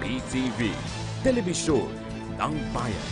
PTV, Telebisyon ng Bayan.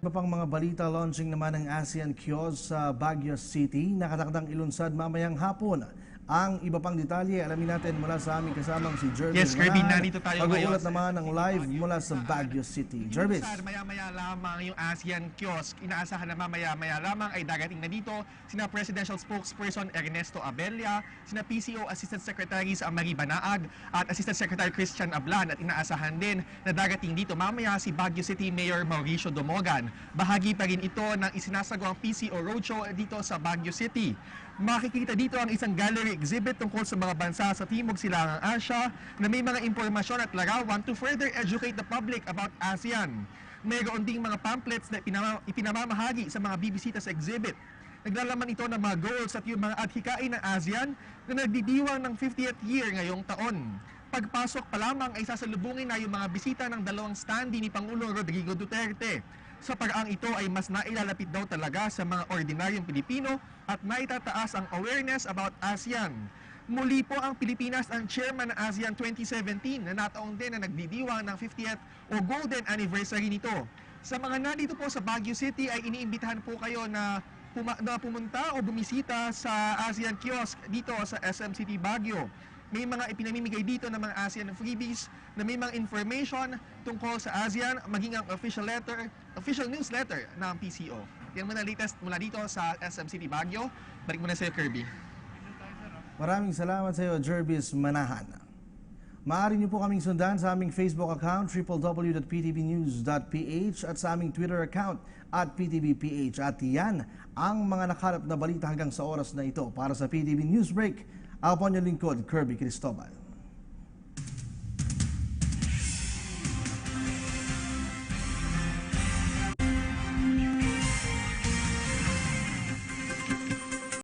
Iba pang mga balita launching naman ng ASEAN Kiosk sa Baguio City. Nakatakdang ilunsad mamayang hapon. Ang iba pang detalye, alamin natin mula sa aming kasamang si Jervis. Yes, Kirby, nandito tayo Pag-uulat ngayon. naman ng live mula sa Baguio City. Jervis. Maya-maya lamang yung ASEAN kiosk. Inaasahan na mamaya-maya lamang ay darating na dito sina Presidential Spokesperson Ernesto Abella, sina PCO Assistant Secretaries Marie Banaag at Assistant Secretary Christian Ablan at inaasahan din na darating dito mamaya si Baguio City Mayor Mauricio Domogan. Bahagi pa rin ito ng isinasagawang PCO Roadshow dito sa Baguio City. Makikita dito ang isang gallery exhibit tungkol sa mga bansa sa Timog Silangang Asya na may mga impormasyon at larawan to further educate the public about ASEAN. Mayroon ding mga pamphlets na ipinama- ipinamamahagi sa mga bibisita sa exhibit. Naglalaman ito ng mga goals at yung mga adhikain ng ASEAN na nagdidiwang ng 50th year ngayong taon. Pagpasok pa lamang ay sasalubungin na yung mga bisita ng dalawang standee ni Pangulong Rodrigo Duterte. Sa paraang ito ay mas nailalapit daw talaga sa mga ordinaryong Pilipino at naitataas ang awareness about ASEAN. Muli po ang Pilipinas ang chairman ng ASEAN 2017 na nataong din na nagdidiwang ng 50th o golden anniversary nito. Sa mga nandito po sa Baguio City ay iniimbitahan po kayo na, puma- na pumunta o bumisita sa ASEAN kiosk dito sa SM City Baguio. May mga ipinamimigay dito ng mga ASEAN freebies na may mga information tungkol sa ASEAN maging ang official letter, official newsletter ng PCO. Yan muna latest mula dito sa SM City Baguio. Balik muna sa Kirby. Maraming salamat sa iyo, Jervis Manahan. Maaari niyo po kaming sundan sa aming Facebook account www.ptvnews.ph at sa aming Twitter account at ptvph. At yan ang mga nakalap na balita hanggang sa oras na ito. Para sa PTV News Break, ako po ang inyong lingkod, Kirby Cristobal.